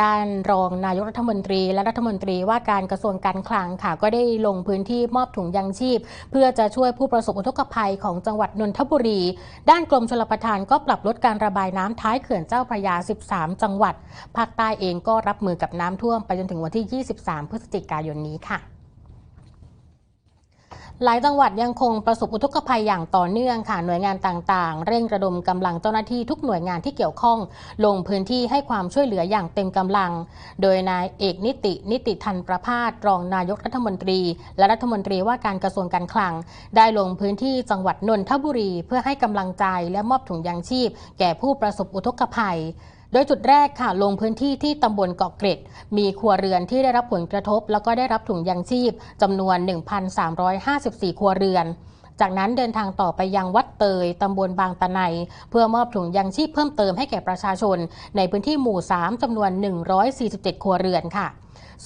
ด้านรองนายกรัฐมนตรี และรัฐมนตรีว่าการกระทรวงการคลังค่ะก็ได้ลงพื้นที่มอบถุงยังชีพ เพื่อจะช่วยผู้ประสบอุทกภัยของจังหวัดนนทบุรี ด้านกรมชลประทานก็ปรับลดการระบายน้ำท้ายเขื่อนเจ้าพระยา 13 จังหวัด ภาคใต้เองก็รับมือกับน้ำท่วมไปจนถึงวันที่ 23 พฤศจิกายนนี้ค่ะ หลายจังหวัดยังคงประสบอุทกภัยอย่างต่อเนื่องค่ะหน่วยงานต่างๆ เร่งระดมกำลังเจ้าหน้าที่ทุกหน่วยงานที่เกี่ยวข้อง ลงพื้นที่ให้ความช่วยเหลืออย่างเต็มกำลัง โดยนายเอกนิติ นิติทันประพาสรองนายกรัฐมนตรี และรัฐมนตรีว่าการกระทรวงการคลัง ได้ลงพื้นที่จังหวัดนนทบุรี เพื่อให้กำลังใจและมอบถุงยางชีพ แก่ผู้ประสบอุทกภัย โดยจุดแรกค่ะลงพื้นที่ที่ตำบลเกาะเกร็ด มีครัวเรือนที่ได้รับผลกระทบ แล้วก็ได้รับถุงยางชีพจำนวน 1,354 ครัวเรือน จากนั้นเดินทางต่อไปยังวัดเตยตำบลบางตะไนเพื่อมอบถุงยางชีพเพิ่มเติมให้แก่ประชาชน ในพื้นที่หมู่ 3จำนวน 147 ครัวเรือนค่ะ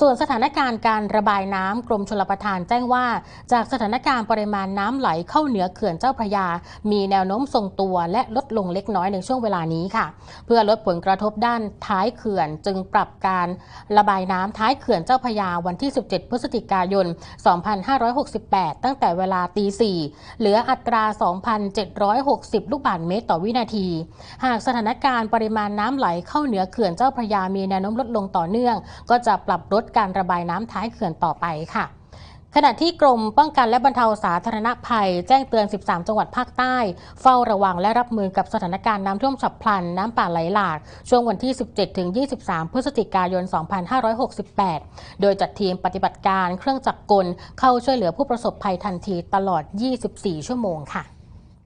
ส่วนสถานการณ์การระบายน้ำกรมชลประทานแจ้งว่า จากสถานการณ์ปริมาณน้ำไหลเข้าเหนือเขื่อนเจ้าพระยา มีแนวโน้มทรงตัวและลดลงเล็กน้อยในช่วงเวลานี้ค่ะ เพื่อลดผลกระทบด้านท้ายเขื่อน จึงปรับการระบายน้ำท้ายเขื่อนเจ้าพระยาวันที่ 17 พฤศจิกายน 2568 ตั้งแต่เวลาตี4เหลืออัตรา 2,760 ลูกบาศก์เมตรต่อวินาที หากสถานการณ์ปริมาณน้ำไหลเข้าเหนือเขื่อนเจ้าพระยามีแนวโน้มลดลงต่อเนื่อง ก็จะปรับลดการระบายน้ำท้ายเขื่อนต่อไปค่ะ ขณะที่กรมป้องกันและบรรเทาสาธารณภัย แจ้งเตือน 13 จังหวัดภาคใต้ เฝ้าระวังและรับมือกับสถานการณ์น้ำท่วมฉับพลัน น้ำป่าไหลหลาก ช่วงวันที่ 17ถึง23 พฤศจิกายน 2568 โดยจัดทีมปฏิบัติการเครื่องจักรกลเข้าช่วยเหลือผู้ประสบภัยทันทีตลอด 24 ชั่วโมงค่ะ